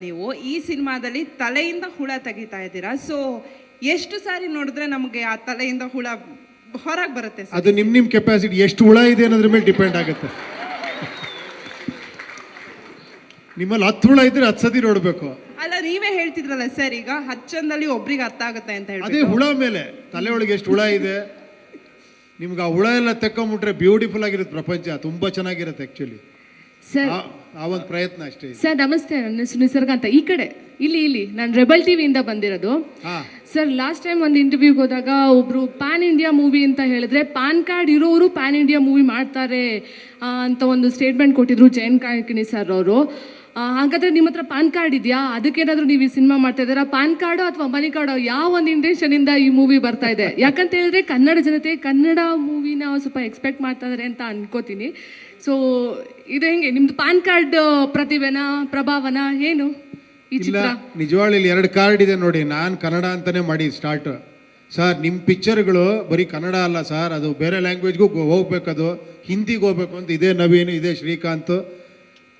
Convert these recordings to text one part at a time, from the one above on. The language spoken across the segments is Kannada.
ನೀವು ಈ ಸಿನಿಮಾದಲ್ಲಿ ತಲೆಯಿಂದ ಹುಳ ತೆಗಿತಾ ಇದ್ದೀರಾ? ಸೊ ಎಷ್ಟು ಸಾರಿ ನೋಡಿದ್ರೆ ನಮಗೆ ಆ ತಲೆಯಿಂದ ಹುಳ ಹೊರಗೆ ಬರುತ್ತೆ ಸರ್? ಅದು ನಿಮ್ಮ ನಿಮ್ಮ ಕೆಪಾಸಿಟಿ ಎಷ್ಟು ಹುಳ ಇದೆ ಅನ್ನೋದ್ರ ಮೇಲೆ ಡಿಪೆಂಡ್ ಆಗುತ್ತೆ. ನಿಮ್ಮಲ್ಲಿ ಹತ್ತು ಹುಳ ಇದ್ರೆ ಹತ್ತು ಸತಿ ನೋಡಬೇಕು. ಅಲ್ಲ ನೀವೇ ಹೇಳ್ತಿದ್ರಲ್ಲ ಸರ್ ಈಗ ಹಚ್ಚಂದಲ್ಲಿ ಒಬ್ರಿಗೆ ಅರ್ಥ ಆಗುತ್ತೆ ಅಂತ ಅದೇ ಹುಳ ಮೇಲೆ. ತಲೆ ಒಳಗೆ ಎಷ್ಟು ಹುಳ ಇದೆ. ನಿಮ್ಗೆ ಆ ಹುಳ ಎಲ್ಲ ತೆಕ್ಕೊಂಬಿಟ್ರೆ ಬ್ಯೂಟಿಫುಲ್ ಆಗಿರುತ್ತೆ ಪ್ರಪಂಚ ತುಂಬ ಚೆನ್ನಾಗಿರುತ್ತೆ ಆ್ಯಕ್ಚುಲಿ ಸರ್ ಆ ಒಂದು ಪ್ರಯತ್ನ ಅಷ್ಟೇ ಸರ್ ನಮಸ್ತೆ ನನ್ನ ಹೆಸರು ನಿಸರ್ಗ ಅಂತ. ಈ ಕಡೆ ಇಲ್ಲಿ ಇಲ್ಲಿ ನಾನು ರೆಬಲ್ ಟಿವಿಯಿಂದ ಬಂದಿರೋದು. ಸರ್ ಲಾಸ್ಟ್ ಟೈಮ್ ಒಂದು ಇಂಟರ್ವ್ಯೂಗೆ ಹೋದಾಗ ಒಬ್ರು ಪ್ಯಾನ್ ಇಂಡಿಯಾ ಮೂವಿ ಅಂತ ಹೇಳಿದ್ರೆ ಪಾನ್ ಕಾರ್ಡ್ ಇರೋರು ಪ್ಯಾನ್ ಇಂಡಿಯಾ ಮೂವಿ ಮಾಡ್ತಾರೆ ಅಂತ ಒಂದು ಸ್ಟೇಟ್ಮೆಂಟ್ ಕೊಟ್ಟಿದ್ರು ಜಯನ್ ಕಾಯಕಿಣಿ ಸರ್ ಅವರು. ಹಾಗಾದ್ರೆ ನಿಮ್ಮ ಹತ್ರ ಪಾನ್ ಕಾರ್ಡ್ ಇದೆಯಾ? ಅದಕ್ಕೇನಾದ್ರೂ ನೀವು ಈ ಸಿನಿಮಾ ಮಾಡ್ತಾ ಇದ್ದೀರಾ? ಪಾನ್ ಕಾರ್ಡು ಅಥವಾ ಮನಿ ಕಾರ್ಡು ಯಾವ ಒಂದು ಇಂದ ಈ ಮೂವಿ ಬರ್ತಾ ಇದೆ? ಯಾಕಂತ ಹೇಳಿದ್ರೆ ಕನ್ನಡ ಜನತೆ ಕನ್ನಡ ಮೂವಿನ ಸ್ವಲ್ಪ ಎಕ್ಸ್ಪೆಕ್ಟ್ ಮಾಡ್ತಾ ಇದಾರೆ ಅಂತ ಅನ್ಕೋತೀನಿ. ಸೊ ಇದು ಹೆಂಗೆ? ನಿಮ್ದು ಪಾನ್ ಕಾರ್ಡ್ ಪ್ರತಿಭೆನ ಪ್ರಭಾವನ? ಏನು ಈ ಇಲ್ಲ ಚಿತ್ರ? ನಿಜವಾಗ್ಲೂ ಇಲ್ಲಿ ಎರಡು ಕಾರ್ಡ್ ಇದೆ ನೋಡಿ. ನಾನು ಕನ್ನಡ ಅಂತಾನೆ ಮಾಡಿ ಸ್ಟಾರ್ಟ್ ಸರ್ ನಿಮ್ಮ ಪಿಕ್ಚರ್ಗಳು ಬರೀ ಕನ್ನಡ ಅಲ್ಲ ಸರ್ ಅದು ಬೇರೆ ಲ್ಯಾಂಗ್ವೇಜ್ಗೂ ಹೋಗ್ಬೇಕದು ಹಿಂದಿಗೆ ಹೋಗ್ಬೇಕು ಅಂತ ಇದೇ ನವೀನ್ ಇದೇ ಶ್ರೀಕಾಂತ್.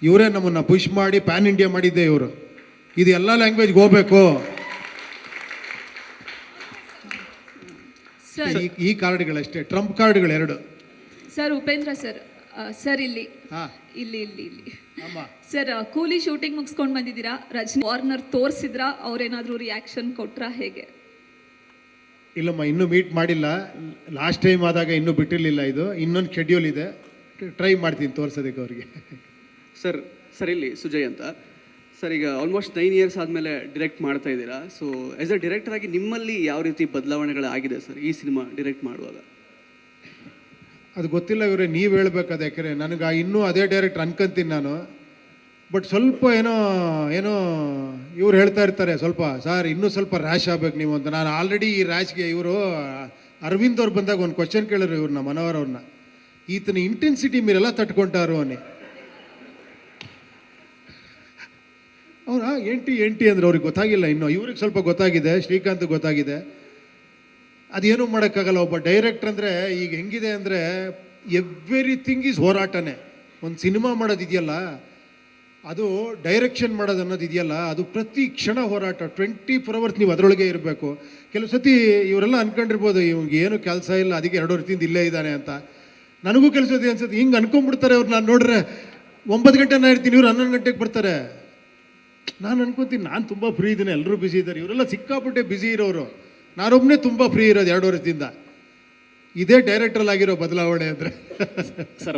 ಇವರೇ ನಮ್ಮನ್ನು ಪುಷ್ ಮಾಡಿ ಪ್ಯಾನ್ ಇಂಡಿಯಾ ಮಾಡಿದ್ದೆ ಇವರು. ಇದು ಎಲ್ಲ ಲ್ಯಾಂಗ್ವೇಜ್ಗೆ ಹೋಗ್ಬೇಕು. ಸರ್ ಈ ಕಾರ್ಡ್ಗಳಷ್ಟೇ ಟ್ರಂಪ್ ಕಾರ್ಡ್ಗಳು ಎರಡು. ಸರ್ ಉಪೇಂದ್ರ ಸರ್ ಸರ್ ಇಲ್ಲಿ. ಹಾಂ. ಇಲ್ಲಿ ಇಲ್ಲಿ ಇಲ್ಲಿ. ಅಮ್ಮ. ಸರ್ ಕೂಲಿ ಶೂಟಿಂಗ್ ಮುಗಿಸ್ಕೊಂಡು ಬಂದಿದ್ದೀರಾ? ರಜನಿ ವಾರ್ನರ್ ತೋರಿಸಿದ್ರ? ಅವ್ರೇನಾದರೂ ರಿಯಾಕ್ಷನ್ ಕೊಟ್ರ ಹೇಗೆ? ಇಲ್ಲಮ್ಮ ಇನ್ನೂ ಮೀಟ್ ಮಾಡಿಲ್ಲ. ಲಾಸ್ಟ್ ಟೈಮ್ ಆದಾಗ ಇನ್ನೂ ಬಿಟ್ಟಿರಲಿಲ್ಲ ಇದು. ಇನ್ನೊಂದು ಶೆಡ್ಯೂಲ್ ಇದೆ. ಟ್ರೈ ಮಾಡ್ತೀನಿ ತೋರಿಸೋದಕ್ಕೆ ಅವ್ರಿಗೆ. ಸರ್ ಸರ್ ಇಲ್ಲಿ ಸುಜಯ್ ಅಂತ. ಸರ್ ಈಗ ಆಲ್ಮೋಸ್ಟ್ ನೈನ್ ಇಯರ್ಸ್ ಆದಮೇಲೆ ಡಿರೆಕ್ಟ್ ಮಾಡ್ತಾ ಇದ್ದೀರಾ. ಸೊ ಆ್ಯಸ್ ಅ ಡಿರೆಕ್ಟರ್ ಆಗಿ ನಿಮ್ಮಲ್ಲಿ ಯಾವ ರೀತಿ ಬದಲಾವಣೆಗಳಾಗಿದೆ ಸರ್ ಈ ಸಿನಿಮಾ ಡಿರೆಕ್ಟ್ ಮಾಡುವಾಗ? ಅದು ಗೊತ್ತಿಲ್ಲ ಇವರೇ, ನೀವು ಹೇಳಬೇಕಾದ ಯಾಕೆ ನನಗೆ ಇನ್ನೂ ಅದೇ ಡೈರೆಕ್ಟ್ ಅನ್ಕಂತೀನಿ ನಾನು. ಬಟ್ ಸ್ವಲ್ಪ ಏನೋ ಏನೋ ಇವ್ರು ಹೇಳ್ತಾ ಇರ್ತಾರೆ, ಸ್ವಲ್ಪ ಸರ್ ಇನ್ನೂ ಸ್ವಲ್ಪ ರ್ಯಾಶ್ ಆಗ್ಬೇಕು ನೀವು ಅಂತ. ನಾನು ಆಲ್ರೆಡಿ ಈ ರ್ಯಾಶ್ಗೆ ಇವರು, ಅರವಿಂದ್ ಅವ್ರು ಬಂದಾಗ ಒಂದು ಕ್ವಶನ್ ಕೇಳಿದ್ರು ಇವ್ರನ್ನ, ಮನೋಹರ್ ಅವ್ರನ್ನ. ಈತನ ಇಂಟೆನ್ಸಿಟಿ ಮೀರೆಲ್ಲ ತಟ್ಕೊಂಡಾರು ಅನ್ನಿ ಅವ್ರ ಎಂಟಿ ಎಂಟಿ ಅಂದ್ರೆ ಅವ್ರಿಗೆ ಗೊತ್ತಾಗಿಲ್ಲ ಇನ್ನು. ಇವ್ರಿಗೆ ಸ್ವಲ್ಪ ಗೊತ್ತಾಗಿದೆ, ಶ್ರೀಕಾಂತ್ ಗೊತ್ತಾಗಿದೆ. ಅದೇನು ಮಾಡೋಕ್ಕಾಗಲ್ಲ. ಒಬ್ಬ ಡೈರೆಕ್ಟರ್ ಅಂದರೆ ಈಗ ಹೆಂಗಿದೆ ಅಂದರೆ ಎವ್ರಿಥಿಂಗ್ ಈಸ್ ಹೋರಾಟನೇ. ಒಂದು ಸಿನಿಮಾ ಮಾಡೋದಿದೆಯಲ್ಲ, ಅದು ಡೈರೆಕ್ಷನ್ ಮಾಡೋದು ಅನ್ನೋದು ಇದೆಯಲ್ಲ, ಅದು ಪ್ರತಿ ಕ್ಷಣ ಹೋರಾಟ. ಟ್ವೆಂಟಿ ಫೋರ್ ಅವರ್ಸ್ ನೀವು ಅದರೊಳಗೆ ಇರಬೇಕು. ಕೆಲವು ಸತಿ ಇವರೆಲ್ಲ ಅನ್ಕೊಂಡಿರ್ಬೋದು ಇವಂಗೆ ಏನು ಕೆಲಸ ಇಲ್ಲ, ಅದಕ್ಕೆ ಎರಡು ವರ್ಷದಿಂದ ಇಲ್ಲೇ ಇದ್ದಾನೆ ಅಂತ. ನನಗೂ ಕೆಲಸ ಅನ್ಸುತ್ತೆ. ಹಿಂಗೆ ಅನ್ಕೊಂಡ್ಬಿಡ್ತಾರೆ ಅವ್ರು. ನಾನು ನೋಡ್ರೆ ಒಂಬತ್ತು ಗಂಟೆ ನಾ ಇರ್ತೀನಿ, ಇವ್ರು ಹನ್ನೊಂದು ಗಂಟೆಗೆ ಬರ್ತಾರೆ. ನಾನು ಅನ್ಕೊತೀನಿ, ನಾನು ತುಂಬ ಫ್ರೀ ಇದ್ದೀನಿ ಎಲ್ಲರೂ ಬಿಸಿ ಇದ್ದಾರೆ. ಇವರೆಲ್ಲ ಸಿಕ್ಕಾಪಟ್ಟೆ ಬಿಸಿ ಇರೋರು. ನಾನೊಬ್ಬನೇ ತುಂಬ ಫ್ರೀ ಇರೋದು ಎರಡು ವರ್ಷದಿಂದ. ಇದೇ ಡೈರೆಕ್ಟ್ರಲ್ಲಿ ಆಗಿರೋ ಬದಲಾವಣೆ ಅಂದರೆ. ಸರ್